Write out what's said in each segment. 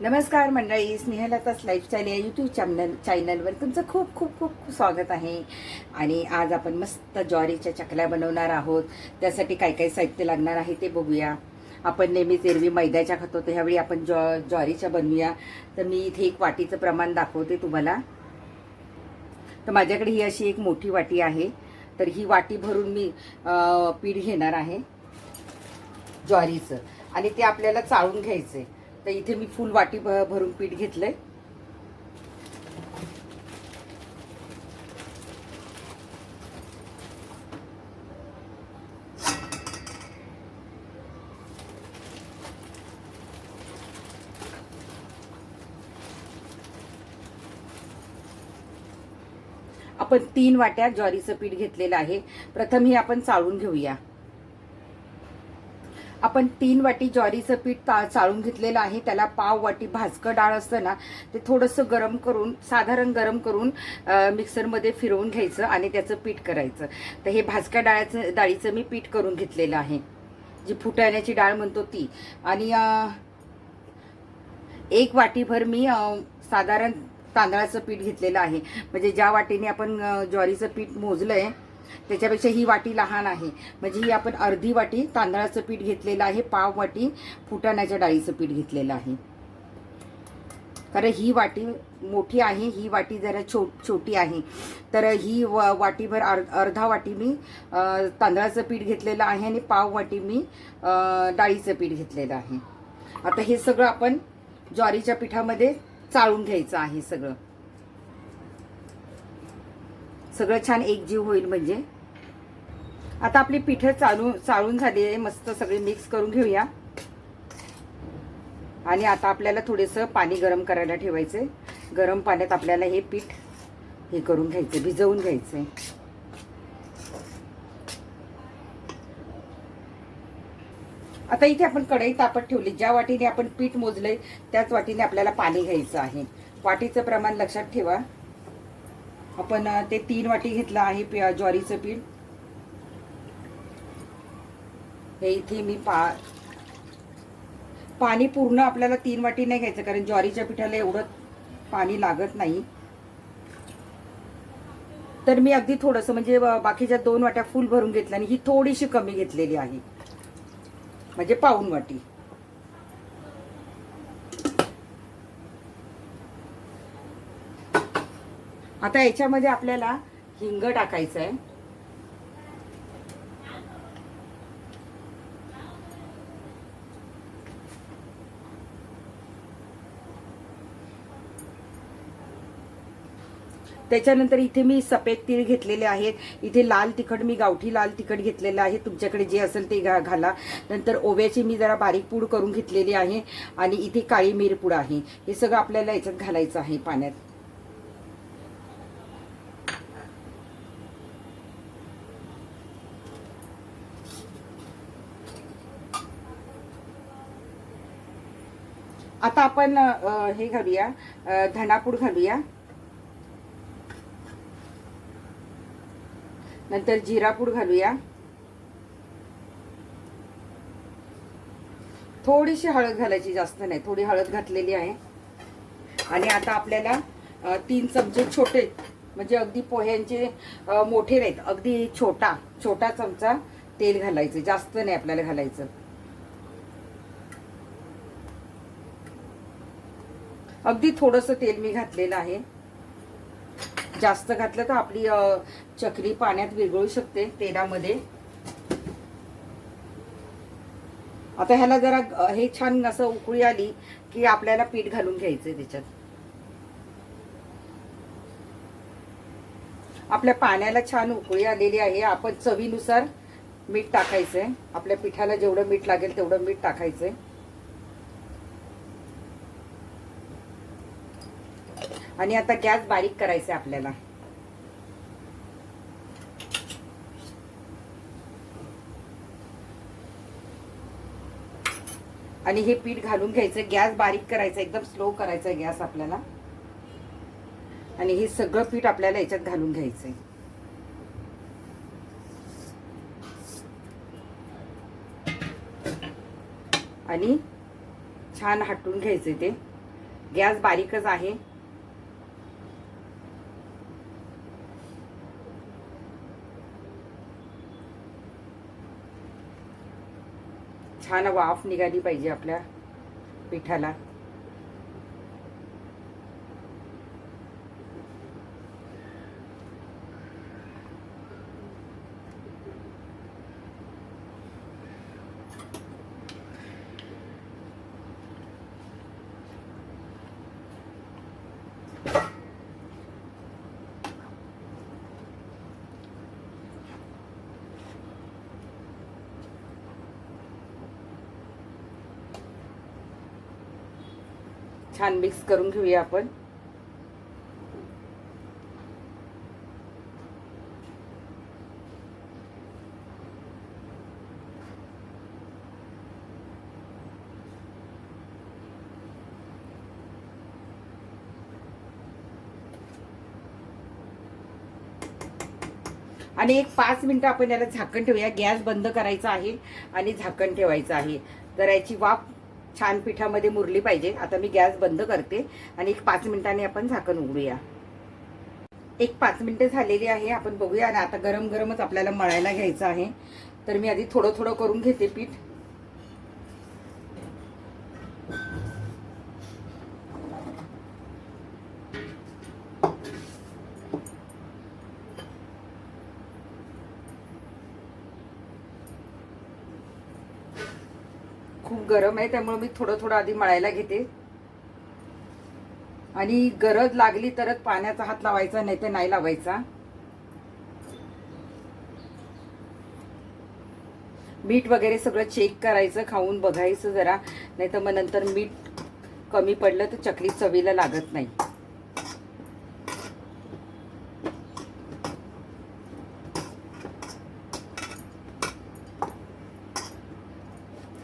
नमस्कार मंडळी स्नेहलताच लाईफस्टाईल या यूट्यूब चॅनल चॅनलवर तुमचं खूप खूप खूप खूप स्वागत आहे. आणि आज आपण मस्त ज्वारीच्या चकल्या बनवणार आहोत. त्यासाठी काय काय साहित्य लागणार आहे ते बघूया. आपण नेहमीच एरवी मैद्याच्या खातो तर ह्यावेळी आपण ज्वा ज्वारीच्या बनवूया. तर मी इथे एक वाटीचं प्रमाण दाखवते तुम्हाला. तर माझ्याकडे ही अशी एक मोठी वाटी आहे. तर ही वाटी भरून मी पीठ घेणार आहे. ज्वारीचं. आणि ते आपल्याला चाळून घ्यायचं आहे तर इथे मी फुल वाटी भ- भरून पीठ घेतलंय. आपण तीन वाट्या ज्वारीचं पीठ घेतलेलं आहे. प्रथम हे आपण चाळून घेऊया. आपण तीन वाटी ज्वारीचं पीठ ता- चाळून घेतलेलं आहे. त्याला पाव वाटी भाजकं डाळ असतं ना ते थोडंसं गरम करून साधारण गरम करून मिक्सरमध्ये फिरवून घ्यायचं आणि त्याचं पीठ करायचं. तर हे भाजक्या डाळ्याचं डाळीचं मी पीठ करून घेतलेलं आहे. जी फुटाण्याची डाळ म्हणतो ती. आणि एक वाटीभर मी साधारण तांदळाचं पीठ घेतलेलं आहे. म्हणजे ज्या वाटीने आपण ज्वारीचं पीठ मोजलं आहे त्याच्यापेक्षा ही वाटी लहान आहे. म्हणजे ही आपण अर्धी वाटी तांदळाचं पीठ घेतलेलं आहे पाव वाटी फुटाण्याच्या डाळीचं पीठ घेतलेलं आहे. कारण ही वाटी मोठी आहे ही वाटी जरा छो छोटी आहे. तर ही व वाटीभर अर् अर्धा वाटी मी तांदळाचं पीठ घेतलेलं आहे आणि पाव वाटी मी डाळीचं पीठ घेतलेलं आहे. आता हे सगळं आपण ज्वारीच्या पिठामध्ये चाळून घ्यायचं आहे सगळं. सगळं छान एकजीव होईल म्हणजे. आता आपली पिठं चालू चाळून झाली आहे. मस्त सगळी मिक्स करून घेऊया. आणि आता आपल्याला थोडंसं पाणी गरम करायला ठेवायचंय. गरम पाण्यात आपल्याला हे पीठ हे करून घ्यायचं भिजवून घ्यायचंय. आता इथे आपण कढई तापत ठेवली. ज्या वाटीने आपण पीठ मोजलंय त्याच वाटीने आपल्याला पाणी घ्यायचं आहे. वाटीचं प्रमाण लक्षात ठेवा. आपण ते तीन वाटी घेतलं आहे ज्वारीचं पीठ. हे इथे मी पा पाणी पूर्ण आपल्याला तीन वाटी नाही घ्यायचं कारण ज्वारीच्या पिठाला एवढं पाणी लागत नाही. तर मी अगदी थोडंसं म्हणजे बाकीच्या दोन वाट्या फुल भरून घेतल्या आणि ही थोडीशी कमी घेतलेली आहे. म्हणजे पाऊन वाटी. आता याच्यामध्ये आपल्याला हिंग टाकायचं आहे त्याच्यानंतर इथे मी सफेद तीळ घेतलेले आहेत. इथे लाल तिखट मी गावठी लाल तिखट घेतलेलं आहे. तुमच्याकडे जे असेल ते घा- घाला. नंतर ओव्याची मी जरा बारीक पूड करून घेतलेली आहे आणि इथे काळी मिरपूड आहे. हे सगळं आपल्याला याच्यात घालायचं आहे पाण्यात. आता आपण हे घालूया. धनापूड घालूया. नंतर जिरापूड घालूया. थोडीशी हळद घालायची जास्त नाही. थोडी हळद घातलेली आहे. आणि आता आपल्याला तीन चमचे छोटे म्हणजे अगदी पोह्यांचे मोठे नाहीत. अगदी छोटा छोटा चमचा तेल घालायचं. जास्त नाही आपल्याला घालायचं. अगदी थोडंसं तेल मी घातलेलं आहे. जास्त घातलं तर आपली चकरी पाण्यात विरघळू शकते तेलामध्ये. आता ह्याला जरा हे छान असं उकळी आली की आपल्याला पीठ घालून घ्यायचंय त्याच्यात. आपल्या पाण्याला छान उकळी आलेली आहे. आपण चवीनुसार मीठ टाकायचंय. आपल्या पिठाला जेवढं मीठ लागेल तेवढं मीठ टाकायचंय. आणि आता गॅस बारीक करायचा आहे आपल्याला. आणि हे पीठ घालून घ्यायचं गॅस बारीक करायचा एकदम स्लो करायचा गॅस आपल्याला. आणि हे सगळं पीठ आपल्याला याच्यात घालून घ्यायचंय. आणि छान हटून घ्यायचे ते. गॅस बारीकच आहे. छान वाफ निघाली पाहिजे आपल्या पिठाला. छान मिक्स करून घेऊया आपण. आणि एक पाच मिनिटं आपण याला झाकण ठेवूया. गॅस बंद करायचा आहे आणि झाकण ठेवायचं आहे. तर याची वाफ छान पिठामध्ये मुरली पाहिजे. आता मी गॅस बंद करते आणि एक पाच मिनिटांनी आपण झाकण उघडूया. एक पाच मिनिटं झालेली आहे. आपण बघूया आणि आता गरम गरमच आपल्याला मळायला घ्यायचं आहे. तर मी आधी थोडं थोडं करून घेते पीठ. खूप गरम आहे त्यामुळे मी थोडं थोडं आधी मळायला घेते. आणि गरज लागली तरच पाण्याचा हात लावायचा नाही तर नाही लावायचा. मीठ वगैरे सगळं चेक करायचं खाऊन बघायचं जरा. नाही तर मग नंतर मीठ कमी पडलं तर चकली चवीला लागत नाही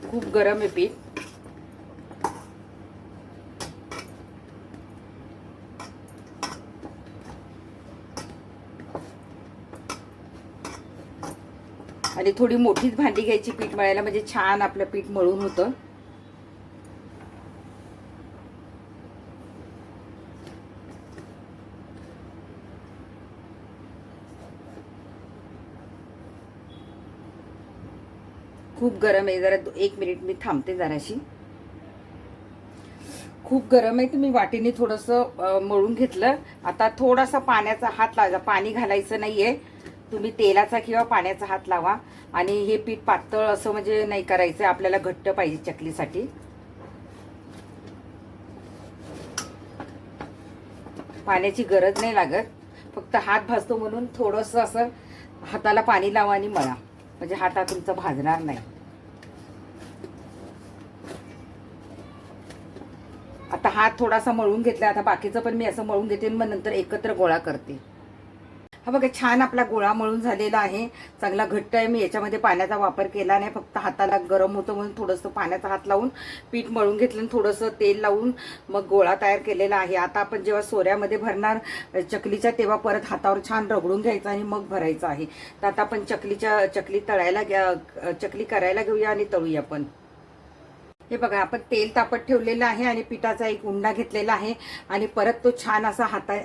खूप गरम आहे पीठ. आणि थोडी मोठीच भांडी घ्यायची पीठ मळायला. म्हणजे छान आपलं पीठ मळून होतं. गरम आहे जरा एक मिनिट मी थांबते जराशी. खूप गरम आहे तर मी वाटीने थोडंसं मळून घेतलं. आता थोडासा पाण्याचा हात लावा पाणी घालायचं नाहीये. तुम्ही तेलाचा किंवा पाण्याचा हात लावा. आणि हे पीठ पातळ असं म्हणजे नाही करायचं आपल्याला घट्ट पाहिजे चकलीसाठी. पाण्याची गरज नाही लागत. फक्त हात भाजतो म्हणून थोडंसं असं हाताला पाणी लावा आणि मळा. म्हणजे हाता हा तुमचा भाजणार नाही. आता हात थोडासा मळून घेतला आता बाकीचं पण मी असं मळून घेते मग नंतर एकत्र गोळा करते. हा बघा छान आपला गोळा मळून झालेला आहे. चांगला घट्ट आहे. मी याच्यामध्ये पाण्याचा वापर केला नाही फक्त हाताला गरम होतं म्हणून थोडंसं पाण्याचा हात लावून पीठ मळून घेतलं आणि थोडंसं तेल लावून मग गोळा तयार केलेला आहे. आता आपण जेव्हा सोऱ्यामध्ये भरणार चकलीच्या तेव्हा परत हातावर छान रगडून घ्यायचं आणि मग भरायचं आहे. तर आता आपण चकलीच्या चकली तळायला घ्या चकली करायला घेऊया आणि तळूया आपण. हे बघा आपण तेल तापत ठेवलेलं आहे आणि पिठाचा एक उंडा घेतलेला आहे आणि परत तो छान असा हाता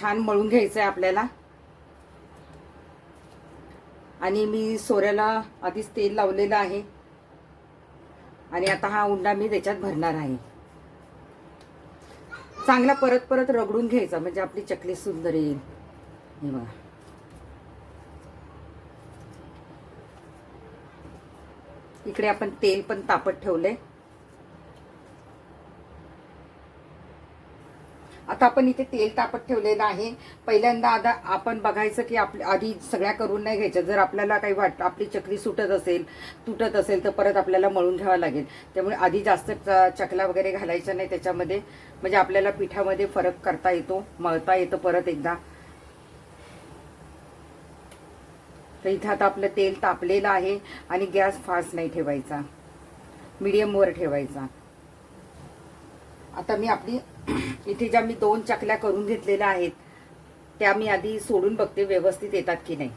छान मळून घ्यायचा आहे आपल्याला. आणि मी सोऱ्याला आधीच तेल लावलेलं आहे. आणि आता हा उंडा मी त्याच्यात भरणार आहे. चांगला परत परत रगडून घ्यायचा म्हणजे आपली चकली सुंदर येईल. हे बघा. इकडे आपण तेल पण तापत ठेवलंय. आता आपण इथे तेल तापत ठेवलेलं आहे. पहिल्यांदा आता आपण बघायचं की आपल्या आधी सगळ्या करून नाही घ्यायच्या. जर आपल्याला काही वाट आपली चकली सुटत असेल तुटत असेल तर परत आपल्याला मळून घ्यावं लागेल. त्यामुळे आधी जास्त च- चकला वगैरे घालायच्या नाही त्याच्यामध्ये. म्हणजे आपल्याला पिठामध्ये फरक करता येतो मळता येतं परत एकदा. तर इथं आता आपलं तेल तापलेलं आहे आणि गॅस फास्ट नाही ठेवायचा. मीडियमवर ठेवायचा. आता मी आपली इथे ज्या मी दोन चकल्या करून घेतलेल्या आहेत त्या मी आधी सोडून बघते व्यवस्थित येतात की नाही.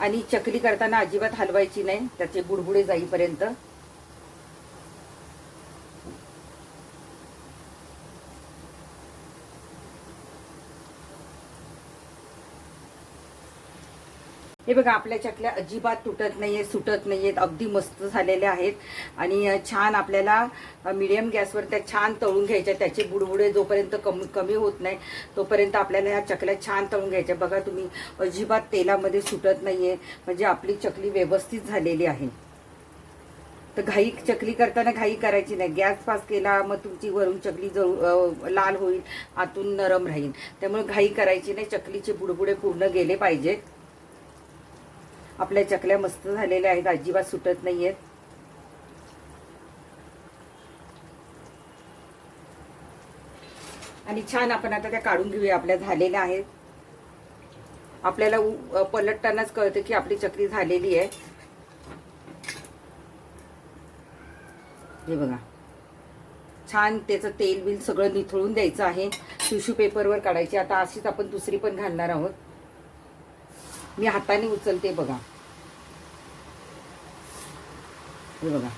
आणि चकली करताना अजिबात हलवायची नाही त्याचे बुडबुडे जाईपर्यंत. हे बघा आपल्या चकल्या अजिबात तुटत नाहीये सुटत नाहीयेत अगदी मस्त झालेल्या आहेत. आणि छान आपल्याला मिडियम गॅसवर त्या छान तळून घ्यायच्या. त्याचे बुडबुडे जोपर्यंत कमी कमी होत नाही तोपर्यंत आपल्याला ह्या चकल्या छान तळून घ्यायच्या. बघा तुम्ही अजिबात तेलामध्ये सुटत नाहीये. म्हणजे आपली चकली व्यवस्थित झालेली आहे. तर घाई चकली करताना घाई करायची नाही. गॅस पास केला मग तुमची वरून चकली जळू लाल होईल आतून नरम राहील. त्यामुळे घाई करायची नाही. चकलीचे बुडबुडे पूर्ण गेले पाहिजेत. आपल्या चकल्या मस्त झालेल्या आहेत. अजिबात सुटत नाही आहेत आणि छान आपण आता त्या काढून घेऊया. आपल्या झालेल्या आहेत. आपल्याला उ- पलटतानाच कळतं की आपली चकली झालेली आहे. हे बघा. छान त्याचं तेल बिल सगळं निथळून द्यायचं आहे. टिश्यू पेपरवर काढायची. आता अशीच आपण दुसरी पण घालणार आहोत. मी हाताने उचलते बघा. हे बघा.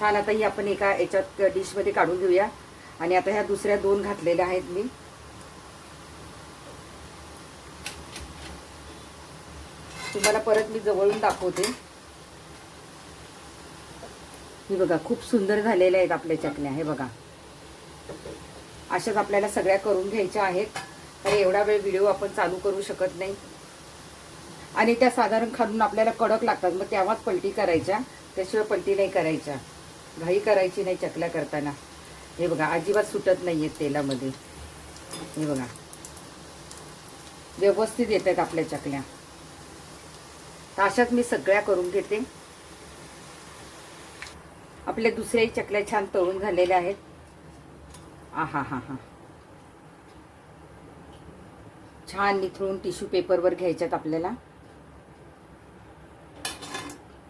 छान आता ही आपण एका याच्यात डिशमध्ये काढून घेऊया. आणि आता ह्या दुसऱ्या दोन घातलेल्या आहेत मी. तुम्हाला परत मी जवळून दाखवते. हे बघा खूप सुंदर झालेल्या आहेत आपल्या चकल्या हे बघा. अशाच आपल्याला सगळ्या करून घ्यायच्या आहेत. तर एवढा वेळ व्हिडिओ आपण चालू करू शकत नाही. आणि त्या साधारण खालून आपल्याला कडक लागतात. मग तेव्हाच पलटी करायच्या. त्याशिवाय पलटी नाही करायच्या. घाई करायची नाही चकल्या करताना. हे बघा अजिबात सुटत नाही आहेत तेलामध्ये. हे बघा. व्यवस्थित येत आहेत आपल्या चकल्या. तर अशाच मी सगळ्या करून घेते. आपल्या दुसऱ्याही चकल्या छान तळून झालेल्या आहेत. आ हा हा हा. छान निथळून टिश्यू पेपरवर घ्यायच्यात आपल्याला.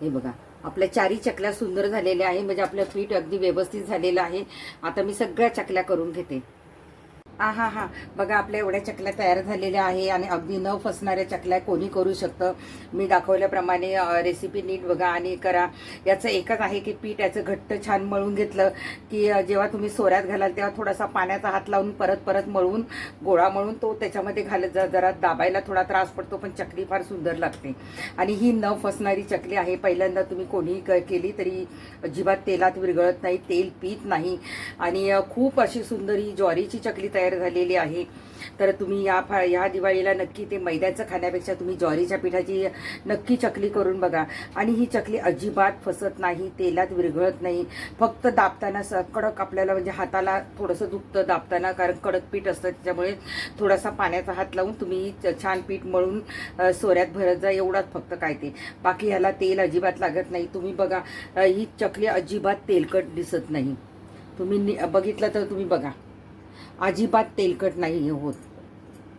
हे बघा. आपल्या चारी चकल्या सुंदर झालेल्या आहे. म्हणजे आपलं पीठ अगदी व्यवस्थित झालेलं आहे. आता मी सगळ्या चकल्या करून घेते. हा हा बघा आपल्या एवढ्या चकल्या तयार झालेल्या आहे आणि अगदी न फसणाऱ्या चकल्या कोणी करू शकतं? मी दाखवल्याप्रमाणे रेसिपी नीट बघा आणि करा. याचं एकच आहे की पीठ याचं घट्ट छान मळून घेतलं की जेव्हा तुम्ही सोऱ्यात घालाल तेव्हा थोडासा पाण्याचा हात लावून परत परत मळून गोळा मळून तो त्याच्यामध्ये घालत जा. जरा दाबायला थोडा त्रास पडतो पण चकली फार सुंदर लागते. आणि ही न फसणारी चकली आहे. पहिल्यांदा तुम्ही कोणीही क- केली तरी अजिबात तेलात विरघळत नाही तेल पीत नाही. आणि खूप अशी सुंदर ही ज्वारीची चकली तयार तयार झालेली आहे. तर तुम्ही या फा ह्या दिवाळीला नक्की ते मैद्याचं खाण्यापेक्षा तुम्ही ज्वारीच्या पिठाची नक्की चकली करून बघा. आणि ही चकली अजिबात फसत नाही तेलात विरघळत नाही. फक्त दाबताना स कडक आपल्याला म्हणजे हाताला थोडंसं दुखतं दाबताना कारण कडक पीठ असतं त्याच्यामुळे थोडासा पाण्याचा हात लावून तुम्ही च- छान पीठ मळून सोऱ्यात भरत जा एवढाच फक्त काय ते. बाकी ह्याला तेल अजिबात लागत नाही. तुम्ही बघा ही चकली अजिबात तेलकट दिसत नाही. तुम्ही बघितलं तर तुम्ही बघा. अजिबात तेलकट नाही हे होत.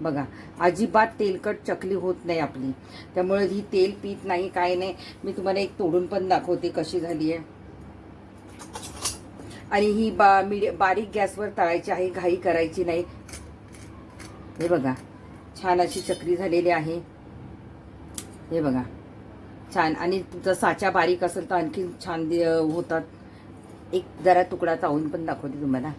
बघा अजिबात तेलकट चकली होत नाही आपली. त्यामुळे ही तेल पीत नाही काय नाही. मी तुम्हाला एक तोडून पण दाखवते कशी झाली आहे. आणि ही बा मिडी बारीक गॅसवर तळायची आहे घाई करायची नाही. हे बघा छान अशी चकली झालेली आहे. हे बघा छान. आणि तुमचा साचा बारीक असेल तर आणखी छान होतात. एक जरा तुकडा चावून पण दाखवते तुम्हाला.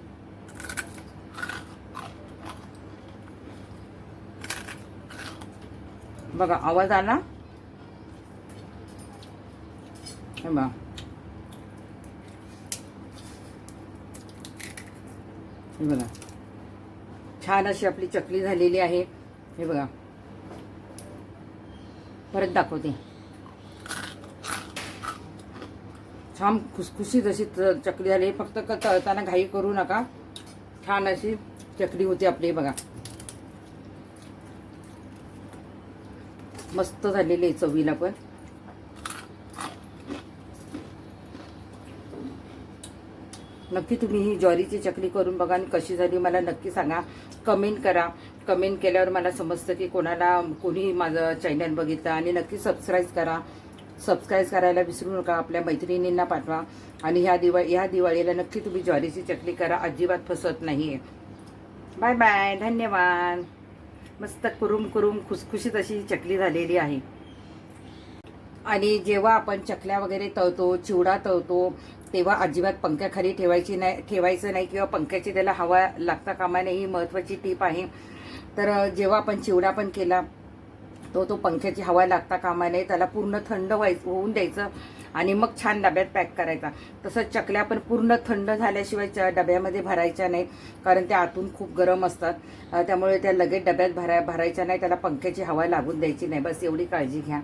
बघा आवाज आला? हे बघा. हे बघा. छान अशी आपली चकली झालेली आहे. हे बघा. परत दाखवते. छान खुसखुशीत अशी चकली झाली. फक्त क- तळताना घाई करू नका. छान अशी चकली होती आपली बघा. मस्त झालेली आहे चवीला पण. नक्की तुम्ही ही ज्वारीची चकली करून बघा आणि कशी झाली मला नक्की सांगा. कमेंट करा. कमेंट केल्यावर मला समजतं की कोणाला कोणी माझं चॅनल बघितलं आणि नक्की सबस्क्राईब करा. सबस्क्राईब करायला विसरू नका आपल्या मैत्रिणींना पाठवा. आणि ह्या दिवाळी ह्या दिवाळीला नक्की तुम्ही ज्वारीची चकली करा. अजिबात फसत नाही बाय बाय धन्यवाद. मस्त कुरुम कुरुम खुसखुशीत अशी चकली झालेली आहे. आणि जेव्हा आपण चकल्या वगैरे तळतो चिवडा तळतो तेव्हा अजिबात पंख्याखाली ठेवायची नाही ठेवायचं नाही किंवा पंख्याची त्याला हवा लागता कामा नये ही महत्त्वाची टीप आहे. तर जेव्हा आपण चिवडा पण केला तो तो पंख्याची हवा लागता कामा नये त्याला पूर्ण थंड व्हायचं होऊन द्यायचं. आणि मग छान डब्यात पॅक करायचा. तसंच चकल्या पण पूर्ण थंड झाल्याशिवाय च- डब्यामध्ये भरायच्या नाहीत. कारण त्या आतून खूप गरम असतात. त्यामुळे त्या लगेच डब्यात भराय भरायच्या नाही त्याला पंख्याची हवा लागून द्यायची नाही. बस एवढी काळजी घ्या.